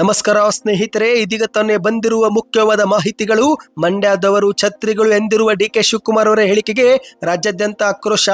ನಮಸ್ಕಾರ ಸ್ನೇಹಿತರೆ, ಇದೀಗ ತಾನೇ ಬಂದಿರುವ ಮುಖ್ಯವಾದ ಮಾಹಿತಿಗಳು. ಮಂಡ್ಯದವರು ಛತ್ರಿಗಳು ಎಂದಿರುವ ಡಿ ಕೆ ಶಿವಕುಮಾರ್ ಅವರ ಹೇಳಿಕೆಗೆ ರಾಜ್ಯಾದ್ಯಂತ ಆಕ್ರೋಶ.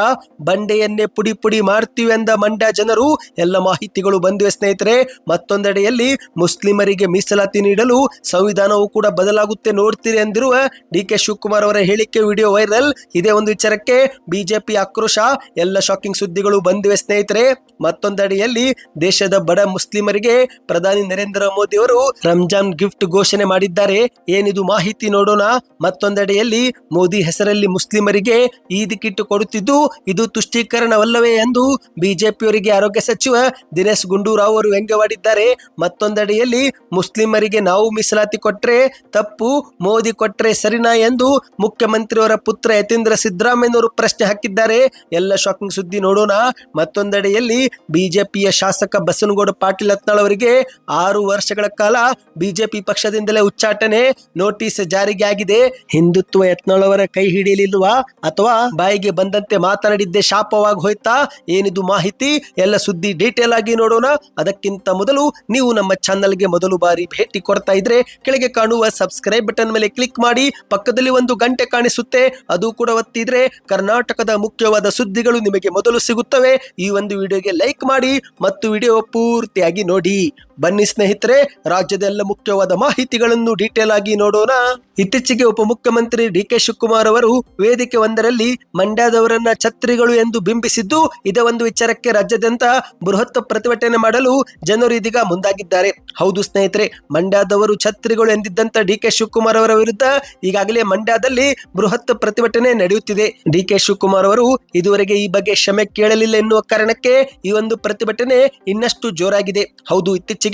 ಬಂಡೆಯನ್ನೇ ಪುಡಿ ಪುಡಿ ಮಾಡ್ತೀವಿ ಎಂದ ಮಂಡ್ಯ ಜನರು. ಎಲ್ಲ ಮಾಹಿತಿಗಳು ಬಂದಿವೆ ಸ್ನೇಹಿತರೆ. ಮತ್ತೊಂದೆಡೆಯಲ್ಲಿ ಮುಸ್ಲಿಮರಿಗೆ ಮೀಸಲಾತಿ ನೀಡಲು ಸಂವಿಧಾನವು ಕೂಡ ಬದಲಾಗುತ್ತೆ ನೋಡ್ತೀರಿ ಎಂದಿರುವ ಡಿ ಕೆ ಶಿವಕುಮಾರ್ ಅವರ ಹೇಳಿಕೆ ವಿಡಿಯೋ ವೈರಲ್. ಇದೇ ಒಂದು ವಿಚಾರಕ್ಕೆ ಬಿಜೆಪಿ ಆಕ್ರೋಶ. ಎಲ್ಲ ಶಾಕಿಂಗ್ ಸುದ್ದಿಗಳು ಬಂದಿವೆ ಸ್ನೇಹಿತರೆ. ಮತ್ತೊಂದೆಡೆಯಲ್ಲಿ ದೇಶದ ಬಡ ಮುಸ್ಲಿಮರಿಗೆ ಪ್ರಧಾನಿ ನರೇಂದ್ರ ಮೋದಿ ಅವರು ರಂಜಾನ್ ಗಿಫ್ಟ್ ಘೋಷಣೆ ಮಾಡಿದ್ದಾರೆ. ಏನಿದು ಮಾಹಿತಿ ನೋಡೋಣ. ಮತ್ತೊಂದೆಡೆಯಲ್ಲಿ ಮೋದಿ ಹೆಸರಲ್ಲಿ ಮುಸ್ಲಿಮರಿಗೆ ಈದ್ ಕಿಟ್ ಕೊಡುತ್ತಿದ್ದು, ಇದು ತುಷ್ಟೀಕರಣವಲ್ಲವೇ ಎಂದು ಬಿಜೆಪಿಯವರಿಗೆ ಆರೋಗ್ಯ ಸಚಿವ ದಿನೇಶ್ ಗುಂಡೂರಾವ್ ಅವರು ವ್ಯಂಗ್ಯವಾಡಿದ್ದಾರೆ. ಮತ್ತೊಂದೆಡೆಯಲ್ಲಿ ಮುಸ್ಲಿಮರಿಗೆ ನಾವು ಮೀಸಲಾತಿ ಕೊಟ್ರೆ ತಪ್ಪು, ಮೋದಿ ಕೊಟ್ರೆ ಸರಿನಾ ಎಂದು ಮುಖ್ಯಮಂತ್ರಿಯವರ ಪುತ್ರ ಯತೀಂದ್ರ ಸಿದ್ದರಾಮಯ್ಯನವರು ಪ್ರಶ್ನೆ ಹಾಕಿದ್ದಾರೆ. ಎಲ್ಲ ಶಾಕಿಂಗ್ ಸುದ್ದಿ ನೋಡೋಣ. ಮತ್ತೊಂದೆಡೆಯಲ್ಲಿ ಬಿಜೆಪಿಯ ಶಾಸಕ ಬಸನಗೌಡ ಪಾಟೀಲ್ ಯತ್ನಾಳ್ ಅವರಿಗೆ ಆರು ವರ್ಷಗಳ ಕಾಲ ಬಿಜೆಪಿ ಪಕ್ಷದಿಂದಲೇ ಉಚ್ಚಾಟನೆ ನೋಟಿಸ್ ಜಾರಿಗೆ ಆಗಿದೆ. ಹಿಂದುತ್ವ ಯತ್ನಳವರ ಕೈ ಹಿಡಿಯಲಿಲ್ವಾ? ಅಥವಾ ಬಾಯಿಗೆ ಬಂದಂತೆ ಮಾತನಾಡಿದ್ದೆ ಶಾಪವಾಗಿ ಹೋಯ್ತಾ? ಏನಿದು ಮಾಹಿತಿ? ಎಲ್ಲ ಸುದ್ದಿ ಡೀಟೇಲ್ ಆಗಿ ನೋಡೋಣ. ಅದಕ್ಕಿಂತ ಮೊದಲು ನೀವು ನಮ್ಮ ಚಾನಲ್ಗೆ ಮೊದಲು ಬಾರಿ ಭೇಟಿ ಕೊಡ್ತಾ ಇದ್ರೆ ಕೆಳಗೆ ಕಾಣುವ ಸಬ್ಸ್ಕ್ರೈಬ್ ಬಟನ್ ಮೇಲೆ ಕ್ಲಿಕ್ ಮಾಡಿ. ಪಕ್ಕದಲ್ಲಿ ಒಂದು ಗಂಟೆ ಕಾಣಿಸುತ್ತೆ. ಅದು ಕೂಡ ಒತ್ತಿದ್ರೆ ಕರ್ನಾಟಕದ ಮುಖ್ಯವಾದ ಸುದ್ದಿಗಳು ನಿಮಗೆ ಮೊದಲು ಸಿಗುತ್ತವೆ. ಈ ಒಂದು ವಿಡಿಯೋಗೆ ಲೈಕ್ ಮಾಡಿ. ಮತ್ತು ವಿಡಿಯೋ ಪೂರ್ತಿಯಾಗಿ ನೋಡಿ. ಬನ್ನಿ ಸ್ನೇಹಿತರೆ ರಾಜ್ಯದ ಎಲ್ಲ ಮುಖ್ಯವಾದ ಮಾಹಿತಿಗಳನ್ನು ಡೀಟೇಲ್ ಆಗಿ ನೋಡೋಣ. ಇತ್ತೀಚೆಗೆ ಉಪಮುಖ್ಯಮಂತ್ರಿ ಡಿ ಕೆ ಶಿವಕುಮಾರ್ ಅವರು ವೇದಿಕೆ ಒಂದರಲ್ಲಿ ಮಂಡ್ಯದವರನ್ನ ಛತ್ರಿಗಳು ಎಂದು ಬಿಂಬಿಸಿದ್ದು, ಇದೇ ಒಂದು ವಿಚಾರಕ್ಕೆ ರಾಜ್ಯಾದ್ಯಂತ ಬೃಹತ್ ಪ್ರತಿಭಟನೆ ಮಾಡಲು ಜನರು ಇದೀಗ ಮುಂದಾಗಿದ್ದಾರೆ. ಹೌದು ಸ್ನೇಹಿತರೆ, ಮಂಡ್ಯದವರು ಛತ್ರಿಗಳು ಎಂದಿದ್ದಂತ ಡಿ ಕೆ ಶಿವಕುಮಾರ್ ಅವರ ವಿರುದ್ಧ ಈಗಾಗಲೇ ಮಂಡ್ಯದಲ್ಲಿ ಬೃಹತ್ ಪ್ರತಿಭಟನೆ ನಡೆಯುತ್ತಿದೆ. ಡಿ ಕೆ ಶಿವಕುಮಾರ್ ಅವರು ಇದುವರೆಗೆ ಈ ಬಗ್ಗೆ ಕ್ಷಮೆ ಕೇಳಲಿಲ್ಲ ಎನ್ನುವ ಕಾರಣಕ್ಕೆ ಈ ಒಂದು ಪ್ರತಿಭಟನೆ ಇನ್ನಷ್ಟು ಜೋರಾಗಿದೆ. ಹೌದು, ಇತ್ತೀಚೆಗೆ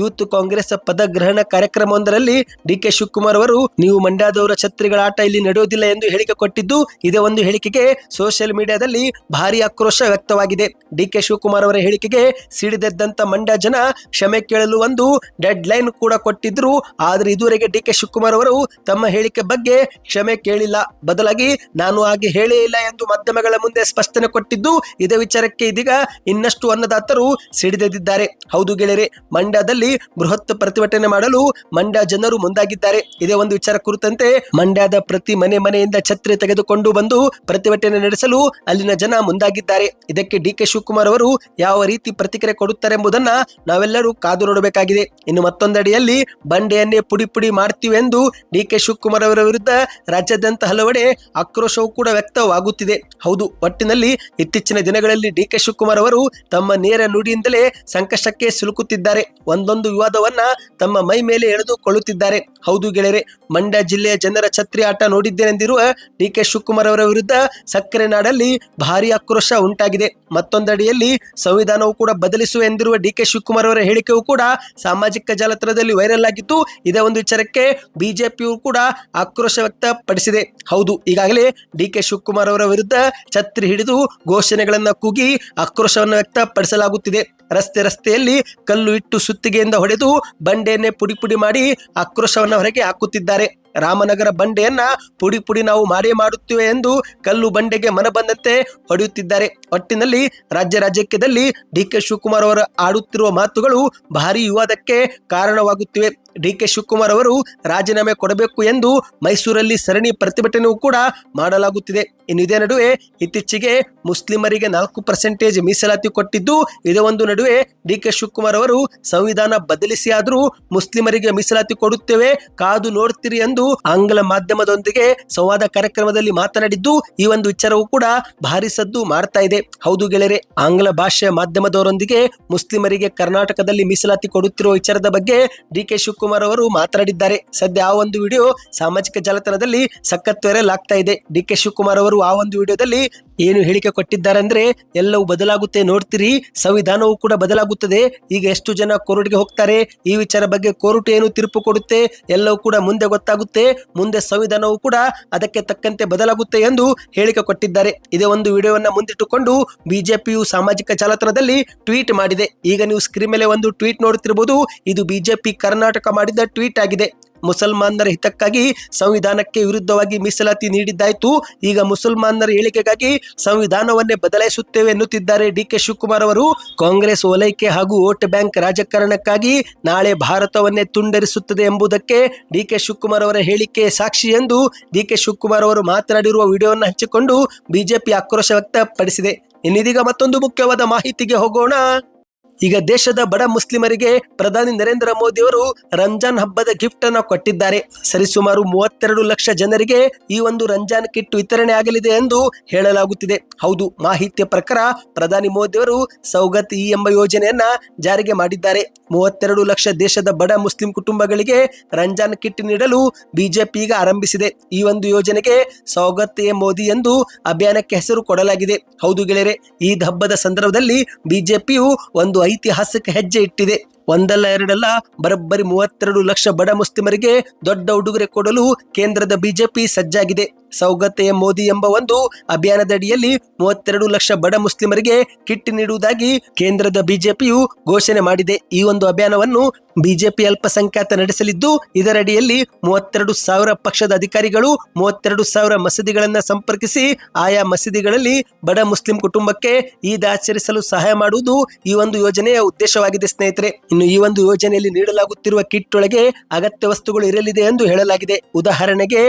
ಯೂತ್ ಕಾಂಗ್ರೆಸ್ ಪದಗ್ರಹಣ ಕಾರ್ಯಕ್ರಮವೊಂದರಲ್ಲಿ ಡಿ ಕೆ ಶಿವಕುಮಾರ್ ಅವರು, ನೀವು ಮಂಡ್ಯದವರ ಛತ್ರಿಗಳ ಆಟ ಇಲ್ಲಿ ನಡೆಯುವುದಿಲ್ಲ ಎಂದು ಹೇಳಿಕೆ ಕೊಟ್ಟಿದ್ದು, ಇದೇ ಒಂದು ಹೇಳಿಕೆಗೆ ಸೋಷಿಯಲ್ ಮೀಡಿಯಾದಲ್ಲಿ ಭಾರಿ ಆಕ್ರೋಶ ವ್ಯಕ್ತವಾಗಿದೆ. ಡಿ ಕೆ ಶಿವಕುಮಾರ್ ಅವರ ಹೇಳಿಕೆಗೆ ಸಿಡಿದೆದ್ದಂತ ಮಂಡ್ಯ ಜನ ಕ್ಷಮೆ ಕೇಳಲು ಒಂದು ಡೆಡ್ ಲೈನ್ ಕೂಡ ಕೊಟ್ಟಿದ್ರು. ಆದ್ರೆ ಇದುವರೆಗೆ ಡಿ ಕೆ ಶಿವಕುಮಾರ್ ಅವರು ತಮ್ಮ ಹೇಳಿಕೆ ಬಗ್ಗೆ ಕ್ಷಮೆ ಕೇಳಿಲ್ಲ. ಬದಲಾಗಿ ನಾನು ಹಾಗೆ ಹೇಳೇ ಇಲ್ಲ ಎಂದು ಮಾಧ್ಯಮಗಳ ಮುಂದೆ ಸ್ಪಷ್ಟನೆ ಕೊಟ್ಟಿದ್ದು, ಇದೇ ವಿಚಾರಕ್ಕೆ ಇದೀಗ ಇನ್ನಷ್ಟು ಅನ್ನದಾತರು ಸಿಡಿದೆದ್ದಿದ್ದಾರೆ ಹೌದು ಗೆಳೆಯರೆ ಮಂಡ್ಯದಲ್ಲಿ ಬೃಹತ್ ಪ್ರತಿಭಟನೆ ಮಾಡಲು ಮಂಡ್ಯ ಜನರು ಮುಂದಾಗಿದ್ದಾರೆ. ಇದೇ ಒಂದು ವಿಚಾರ ಕುರಿತಂತೆ ಮಂಡ್ಯದ ಪ್ರತಿ ಮನೆ ಮನೆಯಿಂದ ಛತ್ರಿ ತೆಗೆದುಕೊಂಡು ಬಂದು ಪ್ರತಿಭಟನೆ ನಡೆಸಲು ಅಲ್ಲಿನ ಜನ ಮುಂದಾಗಿದ್ದಾರೆ. ಇದಕ್ಕೆ ಡಿ ಕೆ ಶಿವಕುಮಾರ್ ಅವರು ಯಾವ ರೀತಿ ಪ್ರತಿಕ್ರಿಯೆ ಕೊಡುತ್ತಾರೆ ಎಂಬುದನ್ನ ನಾವೆಲ್ಲರೂ ಕಾದು ನೋಡಬೇಕಾಗಿದೆ. ಇನ್ನು ಮತ್ತೊಂದಡಿಯಲ್ಲಿ ಬಂಡೆಯನ್ನೇ ಪುಡಿ ಪುಡಿ ಮಾಡ್ತೀವಿ ಎಂದು ಡಿ ಕೆ ಶಿವಕುಮಾರ್ ಅವರ ವಿರುದ್ಧ ರಾಜ್ಯಾದ್ಯಂತ ಹಲವೆಡೆ ಆಕ್ರೋಶವೂ ಕೂಡ ವ್ಯಕ್ತವಾಗುತ್ತಿದೆ. ಹೌದು, ಒಟ್ಟಿನಲ್ಲಿ ಇತ್ತೀಚಿನ ದಿನಗಳಲ್ಲಿ ಡಿ ಕೆ ಶಿವಕುಮಾರ್ ಅವರು ತಮ್ಮ ನೇರ ನುಡಿಯಿಂದಲೇ ಸಂಕಷ್ಟಕ್ಕೆ ಸಿಲುಕುತ್ತಿದ್ದಾರೆ. ಒಂದೊಂದು ವಿವಾದವನ್ನ ತಮ್ಮ ಮೈ ಮೇಲೆ ಎಳೆದುಕೊಳ್ಳುತ್ತಿದ್ದಾರೆ ಹೌದು ಗೆಳೆಯರೆ, ಮಂಡ್ಯ ಜಿಲ್ಲೆಯ ಜನರ ಛತ್ರಿ ಆಟ ನೋಡಿದ್ದೇನೆಂದಿರುವ ಡಿ ಕೆ ಶಿವಕುಮಾರ್ ಅವರ ವಿರುದ್ಧ ಸಕ್ಕರೆ ನಾಡಲ್ಲಿ ಭಾರಿ ಆಕ್ರೋಶ ಉಂಟಾಗಿದೆ. ಮತ್ತೊಂದಡಿಯಲ್ಲಿ ಸಂವಿಧಾನವು ಕೂಡ ಬದಲಿಸುವ ಎಂದಿರುವ ಡಿ ಕೆ ಶಿವಕುಮಾರ್ ಅವರ ಹೇಳಿಕೆಯು ಕೂಡ ಸಾಮಾಜಿಕ ಜಾಲತಾಣದಲ್ಲಿ ವೈರಲ್ ಆಗಿತ್ತು ಇದೇ ಒಂದು ವಿಚಾರಕ್ಕೆ ಬಿಜೆಪಿಯು ಕೂಡ ಆಕ್ರೋಶ ವ್ಯಕ್ತಪಡಿಸಿದೆ. ಹೌದು, ಈಗಾಗಲೇ ಡಿ ಕೆ ಶಿವಕುಮಾರ್ ಅವರ ವಿರುದ್ಧ ಛತ್ರಿ ಹಿಡಿದು ಘೋಷಣೆಗಳನ್ನು ಕೂಗಿ ಆಕ್ರೋಶವನ್ನು ವ್ಯಕ್ತಪಡಿಸಲಾಗುತ್ತಿದೆ. ರಸ್ತೆ ರಸ್ತೆಯಲ್ಲಿ ಕಲ್ಲು ಇಟ್ಟು ಸುತ್ತಿಗೆಯಿಂದ ಹೊಡೆದು ಬಂಡೆಯನ್ನೇ ಪುಡಿ ಪುಡಿ ಮಾಡಿ ಆಕ್ರೋಶವನ್ನು ಹೊರಗೆ ಹಾಕುತ್ತಿದ್ದಾರೆ. ರಾಮನಗರ ಬಂಡೆಯನ್ನ ಪುಡಿ ಪುಡಿ ನಾವು ಮಾರೇ ಮಾಡುತ್ತೇವೆ ಎಂದು ಕಲ್ಲು ಬಂಡೆಗೆ ಮನ ಬಂದಂತೆ ಹೊಡೆಯುತ್ತಿದ್ದಾರೆ. ಒಟ್ಟಿನಲ್ಲಿ ರಾಜ್ಯ ರಾಜಕೀಯದಲ್ಲಿ ಡಿ ಕೆ ಶಿವಕುಮಾರ್ ಅವರು ಆಡುತ್ತಿರುವ ಮಾತುಗಳು ಭಾರಿ ವಿವಾದಕ್ಕೆ ಕಾರಣವಾಗುತ್ತಿವೆ. ಡಿ ಕೆ ಶಿವಕುಮಾರ್ ಅವರು ರಾಜೀನಾಮೆ ಕೊಡಬೇಕು ಎಂದು ಮೈಸೂರಲ್ಲಿ ಸರಣಿ ಪ್ರತಿಭಟನೆಯೂ ಕೂಡ ಮಾಡಲಾಗುತ್ತಿದೆ. ಇನ್ನು ಇದೇ ನಡುವೆ ಇತ್ತೀಚೆಗೆ ಮುಸ್ಲಿಮರಿಗೆ ನಾಲ್ಕು ಪರ್ಸೆಂಟೇಜ್ ಮೀಸಲಾತಿ ಕೊಟ್ಟಿದ್ದು, ಇದೇ ಒಂದು ನಡುವೆ ಡಿ ಕೆ ಶಿವಕುಮಾರ್ ಅವರು ಸಂವಿಧಾನ ಬದಲಿಸಿ ಆದರೂ ಮುಸ್ಲಿಮರಿಗೆ ಮೀಸಲಾತಿ ಕೊಡುತ್ತೇವೆ, ಕಾದು ನೋಡ್ತೀರಿ ಎಂದು ಆಂಗ್ಲ ಮಾಧ್ಯಮದೊಂದಿಗೆ ಸಂವಾದ ಕಾರ್ಯಕ್ರಮದಲ್ಲಿ ಮಾತನಾಡಿದ್ದು, ಈ ಒಂದು ವಿಚಾರವೂ ಕೂಡ ಭಾರಿ ಸದ್ದು ಮಾಡ್ತಾ ಇದೆ. ಹೌದು ಗೆಳೆಯರೆ, ಆಂಗ್ಲ ಭಾಷೆಯ ಮಾಧ್ಯಮದವರೊಂದಿಗೆ ಮುಸ್ಲಿಮರಿಗೆ ಕರ್ನಾಟಕದಲ್ಲಿ ಮೀಸಲಾತಿ ಕೊಡುತ್ತಿರುವ ವಿಚಾರದ ಬಗ್ಗೆ ಡಿ ಕೆ ಶಿವಕುಮಾರ್ ಅವರು ಮಾತನಾಡಿದ್ದಾರೆ. ಸದ್ಯ ಆ ಒಂದು ವಿಡಿಯೋ ಸಾಮಾಜಿಕ ಜಾಲತಾಣದಲ್ಲಿ ಸಖತ್ ವೈರಲ್ ಆಗ್ತಾ ಇದೆ. ಡಿ ಕೆ ಶಿವಕುಮಾರ್ ಅವರು ಆ ಒಂದು ವಿಡಿಯೋದಲ್ಲಿ ಏನು ಹೇಳಿಕೆ ಕೊಟ್ಟಿದ್ದಾರೆ ಅಂದ್ರೆ, ಎಲ್ಲವೂ ಬದಲಾಗುತ್ತೆ ನೋಡ್ತೀರಿ, ಸಂವಿಧಾನವೂ ಕೂಡ ಬದಲಾಗುತ್ತದೆ. ಈಗ ಎಷ್ಟು ಜನ ಕೋರ್ಟ್ಗೆ ಹೋಗ್ತಾರೆ, ಈ ವಿಚಾರ ಬಗ್ಗೆ ಕೋರ್ಟ್ ಏನು ತೀರ್ಪು ಕೊಡುತ್ತೆ, ಎಲ್ಲವೂ ಕೂಡ ಮುಂದೆ ಗೊತ್ತಾಗುತ್ತೆ. ಮುಂದೆ ಸಂವಿಧಾನವು ಕೂಡ ಅದಕ್ಕೆ ತಕ್ಕಂತೆ ಬದಲಾಗುತ್ತೆ ಎಂದು ಹೇಳಿಕೆ ಕೊಟ್ಟಿದ್ದಾರೆ. ಇದೇ ಒಂದು ವಿಡಿಯೋವನ್ನ ಮುಂದಿಟ್ಟುಕೊಂಡು ಬಿಜೆಪಿಯು ಸಾಮಾಜಿಕ ಜಾಲತಾಣದಲ್ಲಿ ಟ್ವೀಟ್ ಮಾಡಿದೆ. ಈಗ ನೀವು ಸ್ಕ್ರೀನ್ ಮೇಲೆ ಒಂದು ಟ್ವೀಟ್ ನೋಡುತ್ತಿರಬಹುದು. ಇದು ಬಿಜೆಪಿ ಕರ್ನಾಟಕ ಮಾಡಿದ ಟ್ವೀಟ್ ಆಗಿದೆ. ಮುಸಲ್ಮಾನರ ಹಿತಕ್ಕಾಗಿ ಸಂವಿಧಾನಕ್ಕೆ ವಿರುದ್ಧವಾಗಿ ಮೀಸಲಾತಿ ನೀಡಿದ್ದಾಯಿತು. ಈಗ ಮುಸಲ್ಮಾನರ ಹೇಳಿಕೆಗಾಗಿ ಸಂವಿಧಾನವನ್ನೇ ಬದಲಾಯಿಸುತ್ತೇವೆ ಎನ್ನುತ್ತಿದ್ದಾರೆ ಡಿ ಕೆ ಶಿವಕುಮಾರ್ ಅವರು. ಕಾಂಗ್ರೆಸ್ ಓಲೈಕೆ ಹಾಗೂ ವೋಟ್ ಬ್ಯಾಂಕ್ ರಾಜಕಾರಣಕ್ಕಾಗಿ ನಾಳೆ ಭಾರತವನ್ನೇ ತುಂಡರಿಸುತ್ತದೆ ಎಂಬುದಕ್ಕೆ ಡಿ ಕೆ ಶಿವಕುಮಾರ್ ಅವರ ಹೇಳಿಕೆ ಸಾಕ್ಷಿ ಎಂದು ಡಿ ಕೆ ಶಿವಕುಮಾರ್ ಅವರು ಮಾತನಾಡಿರುವ ವಿಡಿಯೋವನ್ನು ಹಂಚಿಕೊಂಡು ಬಿಜೆಪಿ ಆಕ್ರೋಶ ವ್ಯಕ್ತಪಡಿಸಿದೆ. ಇನ್ನಿದೀಗ ಮತ್ತೊಂದು ಮುಖ್ಯವಾದ ಮಾಹಿತಿಗೆ ಹೋಗೋಣ. ಈಗ ದೇಶದ ಬಡ ಮುಸ್ಲಿಮರಿಗೆ ಪ್ರಧಾನಿ ನರೇಂದ್ರ ಮೋದಿ ಅವರು ರಂಜಾನ್ ಹಬ್ಬದ ಗಿಫ್ಟ್ ಅನ್ನು ಕೊಟ್ಟಿದ್ದಾರೆ. ಸರಿಸುಮಾರು ಮೂವತ್ತೆರಡು ಲಕ್ಷ ಜನರಿಗೆ ಈ ಒಂದು ರಂಜಾನ್ ಕಿಟ್ ವಿತರಣೆ ಆಗಲಿದೆ ಎಂದು ಹೇಳಲಾಗುತ್ತಿದೆ. ಹೌದು, ಮಾಹಿತಿಯ ಪ್ರಕಾರ ಪ್ರಧಾನಿ ಮೋದಿ ಅವರು ಸೌಗತ್ ಇ ಎಂಬ ಯೋಜನೆಯನ್ನ ಜಾರಿಗೆ ಮಾಡಿದ್ದಾರೆ. ಮೂವತ್ತೆರಡು ಲಕ್ಷ ದೇಶದ ಬಡ ಮುಸ್ಲಿಂ ಕುಟುಂಬಗಳಿಗೆ ರಂಜಾನ್ ಕಿಟ್ ನೀಡಲು ಬಿಜೆಪಿ ಈಗ ಆರಂಭಿಸಿದೆ. ಈ ಒಂದು ಯೋಜನೆಗೆ ಸೌಗತ್ ಎ ಮೋದಿ ಎಂದು ಅಭಿಯಾನಕ್ಕೆ ಹೆಸರು ಕೊಡಲಾಗಿದೆ. ಹೌದು ಗೆಳೆಯರೆ, ಈದ್ ಹಬ್ಬದ ಸಂದರ್ಭದಲ್ಲಿ ಬಿಜೆಪಿಯು ಒಂದು ಐತಿಹಾಸಿಕ ಹೆಜ್ಜೆ ಇಟ್ಟಿದೆ. ಒಂದಲ್ಲ ಎರಡಲ್ಲ, ಬರಬ್ಬರಿ ಮೂವತ್ತೆರಡು ಲಕ್ಷ ಬಡ ಮುಸ್ಲಿಮರಿಗೆ ದೊಡ್ಡ ಉಡುಗೊರೆ ಕೊಡಲು ಕೇಂದ್ರದ ಬಿಜೆಪಿ ಸಜ್ಜಾಗಿದೆ. ಸೌಗತೆಯ ಮೋದಿ ಎಂಬ ಒಂದು ಅಭಿಯಾನದಡಿಯಲ್ಲಿ ಮೂವತ್ತೆರಡು ಲಕ್ಷ ಬಡ ಮುಸ್ಲಿಮರಿಗೆ ಕಿಟ್ ನೀಡುವುದಾಗಿ ಕೇಂದ್ರದ ಬಿಜೆಪಿಯು ಘೋಷಣೆ ಮಾಡಿದೆ. ಈ ಒಂದು ಅಭಿಯಾನವನ್ನು ಬಿಜೆಪಿ ಅಲ್ಪಸಂಖ್ಯಾತ ನಡೆಸಲಿದ್ದು, ಇದರಡಿಯಲ್ಲಿ ಮೂವತ್ತೆರಡು ಸಾವಿರ ಪಕ್ಷದ ಅಧಿಕಾರಿಗಳು, ಮೂವತ್ತೆರಡು ಸಾವಿರ ಮಸೀದಿಗಳನ್ನ ಸಂಪರ್ಕಿಸಿ ಆಯಾ ಮಸೀದಿಗಳಲ್ಲಿ ಬಡ ಮುಸ್ಲಿಂ ಕುಟುಂಬಕ್ಕೆ ಈದ್ ಆಚರಿಸಲು ಸಹಾಯ ಮಾಡುವುದು ಈ ಒಂದು ಯೋಜನೆಯ ಉದ್ದೇಶವಾಗಿದೆ ಸ್ನೇಹಿತರೆ. ಇನ್ನು ಈ ಒಂದು ಯೋಜನೆಯಲ್ಲಿ ನೀಡಲಾಗುತ್ತಿರುವ ಕಿಟ್ ಒಳಗೆ ಅಗತ್ಯ ವಸ್ತುಗಳು ಇರಲಿದೆ ಎಂದು ಹೇಳಲಾಗಿದೆ. ಉದಾಹರಣೆಗೆ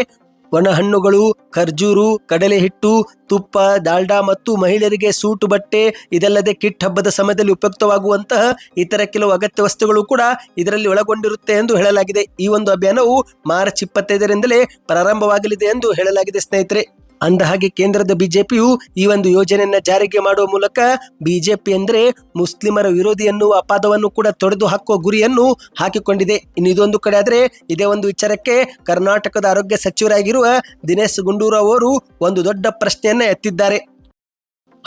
ಒಣ ಹಣ್ಣುಗಳು ಖರ್ಜೂರು ಕಡಲೆ ಹಿಟ್ಟು ತುಪ್ಪ ದಾಲ್ಡಾ ಮತ್ತು ಮಹಿಳೆಯರಿಗೆ ಸೂಟು ಬಟ್ಟೆ, ಇದಲ್ಲದೆ ಕಿಟ್ ಹಬ್ಬದ ಸಮಯದಲ್ಲಿ ಉಪಯುಕ್ತವಾಗುವಂತಹ ಇತರ ಕೆಲವು ಅಗತ್ಯ ವಸ್ತುಗಳು ಕೂಡ ಇದರಲ್ಲಿ ಒಳಗೊಂಡಿರುತ್ತೆ ಎಂದು ಹೇಳಲಾಗಿದೆ. ಈ ಒಂದು ಅಭಿಯಾನವು ಮಾರ್ಚ್ ಇಪ್ಪತ್ತೈದರಿಂದಲೇ ಪ್ರಾರಂಭವಾಗಲಿದೆ ಎಂದು ಹೇಳಲಾಗಿದೆ ಸ್ನೇಹಿತರೆ. ಅಂದ ಹಾಗೆ ಕೇಂದ್ರದ ಬಿಜೆಪಿಯು ಈ ಒಂದು ಯೋಜನೆಯನ್ನ ಜಾರಿಗೆ ಮಾಡುವ ಮೂಲಕ ಬಿಜೆಪಿ ಅಂದ್ರೆ ಮುಸ್ಲಿಮರ ವಿರೋಧಿ ಎನ್ನುವ ಅಪಾದವನ್ನು ಕೂಡ ತೊಡೆದು ಹಾಕುವ ಗುರಿಯನ್ನು ಹಾಕಿಕೊಂಡಿದೆ. ಇನ್ನು ಇದೊಂದು ಕಡೆ ಆದ್ರೆ ಇದೇ ಒಂದು ವಿಚಾರಕ್ಕೆ ಕರ್ನಾಟಕದ ಆರೋಗ್ಯ ಸಚಿವರಾಗಿರುವ ದಿನೇಶ್ ಗುಂಡೂರಾವ್ ಅವರು ಒಂದು ದೊಡ್ಡ ಪ್ರಶ್ನೆಯನ್ನ ಎತ್ತಿದ್ದಾರೆ.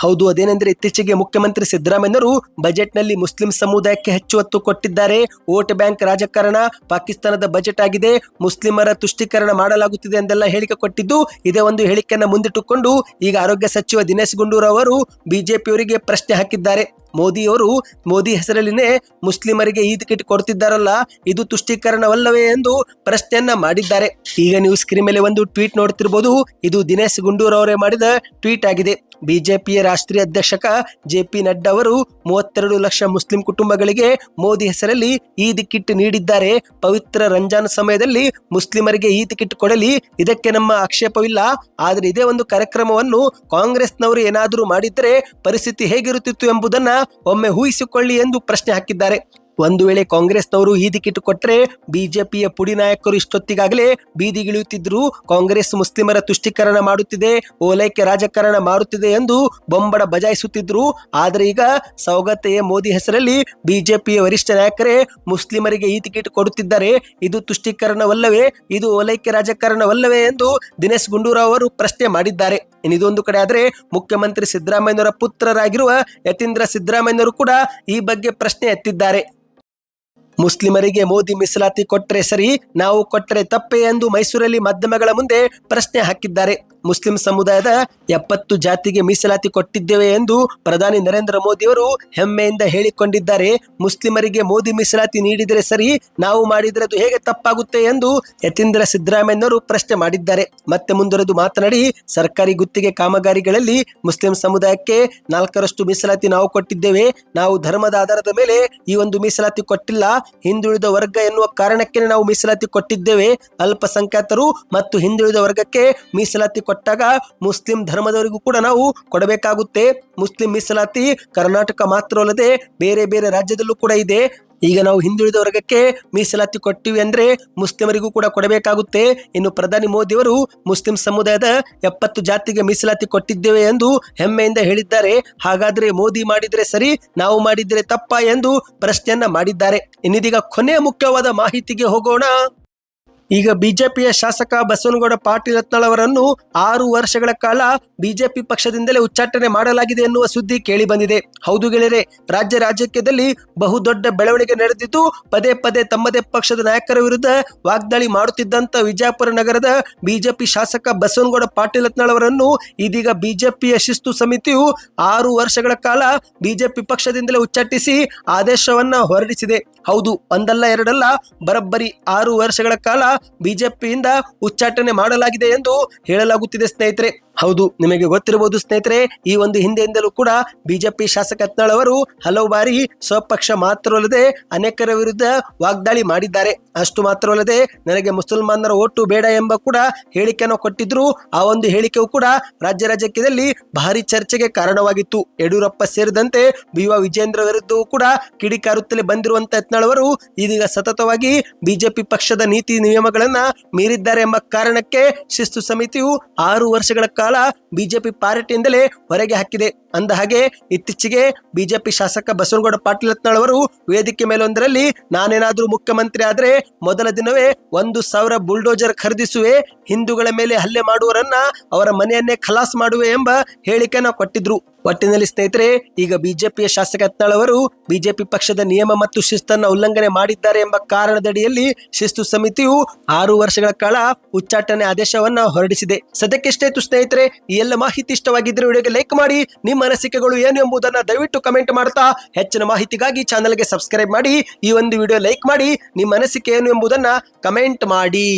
ಹೌದು, ಅದೇನೆಂದ್ರೆ ಇತ್ತೀಚೆಗೆ ಮುಖ್ಯಮಂತ್ರಿ ಸಿದ್ದರಾಮಯ್ಯರು ಬಜೆಟ್ನಲ್ಲಿ ಮುಸ್ಲಿಂ ಸಮುದಾಯಕ್ಕೆ ಹೆಚ್ಚು ಒತ್ತು ಕೊಟ್ಟಿದ್ದಾರೆ. ವೋಟ್ ಬ್ಯಾಂಕ್ ರಾಜಕಾರಣ ಪಾಕಿಸ್ತಾನದ ಬಜೆಟ್ ಆಗಿದೆ. ಮುಸ್ಲಿಮರ ತುಷ್ಟೀಕರಣ ಮಾಡಲಾಗುತ್ತಿದೆ ಎಂದೆಲ್ಲ ಹೇಳಿಕೆ ಕೊಟ್ಟಿದ್ದು, ಇದೇ ಒಂದು ಹೇಳಿಕೆಯನ್ನು ಮುಂದಿಟ್ಟುಕೊಂಡು ಈಗ ಆರೋಗ್ಯ ಸಚಿವ ದಿನೇಶ್ ಗುಂಡೂರಾವ್ ಅವರು ಬಿಜೆಪಿಯವರಿಗೆ ಪ್ರಶ್ನೆ ಹಾಕಿದ್ದಾರೆ. ಮೋದಿಯವರು, ಮೋದಿ ಹೆಸರಲ್ಲಿನೇ ಮುಸ್ಲಿಮರಿಗೆ ಈದ್ ಕಿಟ್ ಕೊಡ್ತಿದ್ದಾರಲ್ಲ, ಇದು ತುಷ್ಟೀಕರಣವಲ್ಲವೇ ಎಂದು ಪ್ರಶ್ನೆಯನ್ನ ಮಾಡಿದ್ದಾರೆ. ಈಗ ನೀವು ಸ್ಕ್ರೀನ್ ಮೇಲೆ ಒಂದು ಟ್ವೀಟ್ ನೋಡ್ತಿರ್ಬೋದು, ಇದು ದಿನೇಶ್ ಗುಂಡೂರ್ ಅವರೇ ಮಾಡಿದ ಟ್ವೀಟ್ ಆಗಿದೆ. ಬಿಜೆಪಿಯ ರಾಷ್ಟ್ರೀಯ ಅಧ್ಯಕ್ಷಕ ಜೆ ಪಿ ನಡ್ಡಾ ಅವರು ಮೂವತ್ತೆರಡು ಲಕ್ಷ ಮುಸ್ಲಿಂ ಕುಟುಂಬಗಳಿಗೆ ಮೋದಿ ಹೆಸರಲ್ಲಿ ಈದ್ ಕಿಟ್ ನೀಡಿದ್ದಾರೆ. ಪವಿತ್ರ ರಂಜಾನ್ ಸಮಯದಲ್ಲಿ ಮುಸ್ಲಿಮರಿಗೆ ಈದ್ ಕಿಟ್ ಕೊಡಲಿ, ಇದಕ್ಕೆ ನಮ್ಮ ಆಕ್ಷೇಪವಿಲ್ಲ. ಆದರೆ ಇದೇ ಒಂದು ಕಾರ್ಯಕ್ರಮವನ್ನು ಕಾಂಗ್ರೆಸ್ನವರು ಏನಾದರೂ ಮಾಡಿದ್ದರೆ ಪರಿಸ್ಥಿತಿ ಹೇಗಿರುತ್ತಿತ್ತು ಎಂಬುದನ್ನ ಒಮ್ಮೆ ಊಹಿಸಿಕೊಳ್ಳಿ ಎಂದು ಪ್ರಶ್ನೆ ಹಾಕಿದ್ದಾರೆ. ಒಂದು ವೇಳೆ ಕಾಂಗ್ರೆಸ್ನವರು ಈ ದಿಕ್ಕಿಟ್ಟು ಕೊಟ್ಟರೆ ಬಿಜೆಪಿಯ ಪುಡಿ ನಾಯಕರು ಇಷ್ಟೊತ್ತಿಗಾಗಲೇ ಬೀದಿಗಿಳಿಯುತ್ತಿದ್ದರು ಕಾಂಗ್ರೆಸ್ ಮುಸ್ಲಿಮರ ತುಷ್ಟೀಕರಣ ಮಾಡುತ್ತಿದೆ, ಓಲೈಕೆ ರಾಜಕಾರಣ ಮಾಡುತ್ತಿದೆ ಎಂದು ಬೊಂಬಡ ಬಜಾಯಿಸುತ್ತಿದ್ದರು. ಆದರೆ ಈಗ ಸೌಗತೆಯ ಮೋದಿ ಹೆಸರಲ್ಲಿ ಬಿಜೆಪಿಯ ವರಿಷ್ಠ ನಾಯಕರೇ ಮುಸ್ಲಿಮರಿಗೆ ಈ ಟಿಕೆಟ್ ಕೊಡುತ್ತಿದ್ದಾರೆ. ಇದು ತುಷ್ಟೀಕರಣವಲ್ಲವೇ, ಇದು ಓಲೈಕೆ ರಾಜಕಾರಣವಲ್ಲವೇ ಎಂದು ದಿನೇಶ್ ಗುಂಡೂರಾವ್ ಅವರು ಪ್ರಶ್ನೆ ಮಾಡಿದ್ದಾರೆ. ಇನ್ನಿದೊಂದು ಕಡೆ ಆದರೆ ಮುಖ್ಯಮಂತ್ರಿ ಸಿದ್ದರಾಮಯ್ಯನವರ ಪುತ್ರರಾಗಿರುವ ಯತೀಂದ್ರ ಸಿದ್ದರಾಮಯ್ಯನವರು ಕೂಡ ಈ ಬಗ್ಗೆ ಪ್ರಶ್ನೆ ಎತ್ತಿದ್ದಾರೆ. ಮುಸ್ಲಿಮರಿಗೆ ಮೋದಿ ಮೀಸಲಾತಿ ಕೊಟ್ಟರೆ ಸರಿ ನಾವು ಕೊಟ್ಟರೆ ತಪ್ಪೇ ಎಂದು ಮೈಸೂರಲ್ಲಿ ಮಾಧ್ಯಮಗಳ ಮುಂದೆ ಪ್ರಶ್ನೆ ಹಾಕಿದ್ದಾರೆ. ಮುಸ್ಲಿಂ ಸಮುದಾಯದ ಎಪ್ಪತ್ತು ಜಾತಿಗೆ ಮೀಸಲಾತಿ ಕೊಟ್ಟಿದ್ದೇವೆ ಎಂದು ಪ್ರಧಾನಿ ನರೇಂದ್ರ ಮೋದಿಯವರು ಹೆಮ್ಮೆಯಿಂದ ಹೇಳಿಕೊಂಡಿದ್ದಾರೆ. ಮುಸ್ಲಿಮರಿಗೆ ಮೋದಿ ಮೀಸಲಾತಿ ನೀಡಿದರೆ ಸರಿ, ನಾವು ಮಾಡಿದರೆ ಅದು ಹೇಗೆ ತಪ್ಪಾಗುತ್ತೆ ಎಂದು ಯತೀಂದ್ರ ಸಿದ್ದರಾಮಯ್ಯನವರು ಪ್ರಶ್ನೆ ಮಾಡಿದ್ದಾರೆ. ಮತ್ತೆ ಮುಂದುವರೆದು ಮಾತನಾಡಿ, ಸರ್ಕಾರಿ ಗುತ್ತಿಗೆ ಕಾಮಗಾರಿಗಳಲ್ಲಿ ಮುಸ್ಲಿಂ ಸಮುದಾಯಕ್ಕೆ ನಾಲ್ಕರಷ್ಟು ಮೀಸಲಾತಿ ನಾವು ಕೊಟ್ಟಿದ್ದೇವೆ. ನಾವು ಧರ್ಮದ ಆಧಾರದ ಮೇಲೆ ಈ ಒಂದು ಮೀಸಲಾತಿ ಕೊಟ್ಟಿಲ್ಲ. ಹಿಂದುಳಿದ ವರ್ಗ ಎನ್ನುವ ಕಾರಣಕ್ಕೆ ನಾವು ಮೀಸಲಾತಿ ಕೊಟ್ಟಿದ್ದೇವೆ. ಅಲ್ಪಸಂಖ್ಯಾತರು ಮತ್ತು ಹಿಂದುಳಿದ ವರ್ಗಕ್ಕೆ ಮೀಸಲಾತಿ ಕೊಟ್ಟಾಗ ಮುಸ್ಲಿಂ ಧರ್ಮದವರಿಗೂ ಕೂಡ ನಾವು ಕೊಡಬೇಕಾಗುತ್ತೆ. ಮುಸ್ಲಿಂ ಮೀಸಲಾತಿ ಕರ್ನಾಟಕ ಮಾತ್ರವಲ್ಲದೆ ಬೇರೆ ಬೇರೆ ರಾಜ್ಯದಲ್ಲೂ ಕೂಡ ಇದೆ. ಈಗ ನಾವು ಹಿಂದುಳಿದ ವರ್ಗಕ್ಕೆ ಮೀಸಲಾತಿ ಕೊಟ್ಟಿವಿ ಅಂದ್ರೆ ಮುಸ್ಲಿಮರಿಗೂ ಕೂಡ ಕೊಡಬೇಕಾಗುತ್ತೆ. ಇನ್ನು ಪ್ರಧಾನಿ ಮೋದಿಯವರು ಮುಸ್ಲಿಂ ಸಮುದಾಯದ ಎಪ್ಪತ್ತು ಜಾತಿಗೆ ಮೀಸಲಾತಿ ಕೊಟ್ಟಿದ್ದೇವೆ ಎಂದು ಹೆಮ್ಮೆಯಿಂದ ಹೇಳಿದ್ದಾರೆ. ಹಾಗಾದ್ರೆ ಮೋದಿ ಮಾಡಿದ್ರೆ ಸರಿ, ನಾವು ಮಾಡಿದ್ರೆ ತಪ್ಪ ಎಂದು ಪ್ರಶ್ನೆಯನ್ನ ಮಾಡಿದ್ದಾರೆ. ಇನ್ನಿದೀಗ ಕೊನೆಯ ಮುಖ್ಯವಾದ ಮಾಹಿತಿಗೆ ಹೋಗೋಣ. ಈಗ ಬಿಜೆಪಿಯ ಶಾಸಕ ಬಸವನಗೌಡ ಪಾಟೀಲ್ ಅವರನ್ನು ಆರು ವರ್ಷಗಳ ಕಾಲ ಬಿಜೆಪಿ ಪಕ್ಷದಿಂದಲೇ ಉಚ್ಚಾಟನೆ ಮಾಡಲಾಗಿದೆ ಎನ್ನುವ ಸುದ್ದಿ ಕೇಳಿ ಬಂದಿದೆ. ಹೌದು ಗೆಳೆಯರೆ, ರಾಜ್ಯ ರಾಜಕೀಯದಲ್ಲಿ ಬಹುದೊಡ್ಡ ಬೆಳವಣಿಗೆ ನಡೆದಿದ್ದು ಪದೇ ಪದೇ ತಮ್ಮದೇ ಪಕ್ಷದ ನಾಯಕರ ವಿರುದ್ಧ ವಾಗ್ದಾಳಿ ಮಾಡುತ್ತಿದ್ದಂತ ವಿಜಯಪುರ ನಗರದ ಬಿಜೆಪಿ ಶಾಸಕ ಬಸವನಗೌಡ ಪಾಟೀಲ್ ಅವರನ್ನು ಇದೀಗ ಬಿಜೆಪಿಯ ಶಿಸ್ತು ಸಮಿತಿಯು ಆರು ವರ್ಷಗಳ ಕಾಲ ಬಿಜೆಪಿ ಪಕ್ಷದಿಂದಲೇ ಉಚ್ಚಾಟಿಸಿ ಆದೇಶವನ್ನ ಹೊರಡಿಸಿದೆ. ಹೌದು, ಒಂದಲ್ಲ ಎರಡಲ್ಲ, ಬರಬ್ಬರಿ ಆರು ವರ್ಷಗಳ ಕಾಲ ಬಿಜೆಪಿಯಿಂದ ಉಚ್ಚಾಟನೆ ಮಾಡಲಾಗಿದೆ ಎಂದು ಹೇಳಲಾಗುತ್ತಿದೆ ಸ್ನೇಹಿತರೆ. ಹೌದು, ನಿಮಗೆ ಗೊತ್ತಿರಬಹುದು ಸ್ನೇಹಿತರೆ, ಈ ಒಂದು ಹಿಂದೆಯಿಂದಲೂ ಕೂಡ ಬಿಜೆಪಿ ಶಾಸಕ ಅವರು ಹಲವು ಬಾರಿ ಸ್ವಪಕ್ಷ ಮಾತ್ರವಲ್ಲದೆ ಅನೇಕರ ವಿರುದ್ಧ ವಾಗ್ದಾಳಿ ಮಾಡಿದ್ದಾರೆ. ಅಷ್ಟು ಮಾತ್ರವಲ್ಲದೆ ನನಗೆ ಮುಸಲ್ಮಾನರ ಓಟು ಬೇಡ ಎಂಬ ಕೂಡ ಹೇಳಿಕೆಯನ್ನು ಕೊಟ್ಟಿದ್ರು. ಆ ಒಂದು ಹೇಳಿಕೆಯು ಕೂಡ ರಾಜ್ಯ ರಾಜಕೀಯದಲ್ಲಿ ಭಾರಿ ಚರ್ಚೆಗೆ ಕಾರಣವಾಗಿತ್ತು. ಯಡಿಯೂರಪ್ಪ ಸೇರಿದಂತೆ ಬಿ ವಿಜೇಂದ್ರ ವಿರುದ್ಧವೂ ಕೂಡ ಕಿಡಿಕಾರುತ್ತಲೇ ಬಂದಿರುವಂತ ಯತ್ನಾಳ್ ಅವರು ಇದೀಗ ಸತತವಾಗಿ ಬಿಜೆಪಿ ಪಕ್ಷದ ನೀತಿ ನಿಯಮಗಳನ್ನ ಮೀರಿದ್ದಾರೆ ಎಂಬ ಕಾರಣಕ್ಕೆ ಶಿಸ್ತು ಸಮಿತಿಯು ಆರು ವರ್ಷಗಳ ಬಿಜೆಪಿ ಪಾರ್ಟಿಯಿಂದಲೇ ಹೊರಗೆ ಹಾಕಿದೆ. ಅಂದ ಹಾಗೆ ಇತ್ತೀಚೆಗೆ ಬಿಜೆಪಿ ಶಾಸಕ ಬಸವನಗೌಡ ಪಾಟೀಲ್ ಯತ್ನಾಳ್ ಅವರು ವೇದಿಕೆ ಮೇಲೊಂದರಲ್ಲಿ ನಾನೇನಾದ್ರೂ ಮುಖ್ಯಮಂತ್ರಿ ಆದ್ರೆ ಮೊದಲ ದಿನವೇ ಒಂದು ಸಾವಿರ ಬುಲ್ಡೋಜರ್ ಖರೀದಿಸುವೆ, ಹಿಂದೂಗಳ ಮೇಲೆ ಹಲ್ಲೆ ಮಾಡುವರನ್ನ ಅವರ ಮನೆಯನ್ನೇ ಖಲಾಸ್ ಮಾಡುವೆ ಎಂಬ ಹೇಳಿಕೆಯನ್ನು ಕೊಟ್ಟಿದ್ರು. ಒಟ್ಟಿನಲ್ಲಿ ಸ್ನೇಹಿತರೆ, ಈಗ ಬಿಜೆಪಿಯ ಶಾಸಕ ತಳವರು ಬಿಜೆಪಿ ಪಕ್ಷದ ನಿಯಮ ಮತ್ತು ಶಿಸ್ತನ್ನು ಉಲ್ಲಂಘನೆ ಮಾಡಿದ್ದಾರೆ ಎಂಬ ಕಾರಣದಡಿಯಲ್ಲಿ ಶಿಸ್ತು ಸಮಿತಿಯು ಆರು ವರ್ಷಗಳ ಕಾಲ ಉಚ್ಚಾಟನೆ ಆದೇಶವನ್ನ ಹೊರಡಿಸಿದೆ. ಸದ್ಯಕ್ಕೆ ಇತ್ತು ಸ್ನೇಹಿತರೆ, ಈ ಎಲ್ಲ ಮಾಹಿತಿ ಇಷ್ಟವಾಗಿದ್ದರೆ ವಿಡಿಯೋಗೆ ಲೈಕ್ ಮಾಡಿ, ನಿಮ್ಮ ಅನಿಸಿಕೆಗಳು ಏನು ಎಂಬುದನ್ನು ದಯವಿಟ್ಟು ಕಮೆಂಟ್ ಮಾಡ್ತಾ ಹೆಚ್ಚಿನ ಮಾಹಿತಿಗಾಗಿ ಚಾನಲ್ಗೆ ಸಬ್ಸ್ಕ್ರೈಬ್ ಮಾಡಿ, ಈ ಒಂದು ವಿಡಿಯೋ ಲೈಕ್ ಮಾಡಿ, ನಿಮ್ಮ ಅನಿಸಿಕೆ ಏನು ಎಂಬುದನ್ನು ಕಮೆಂಟ್ ಮಾಡಿ.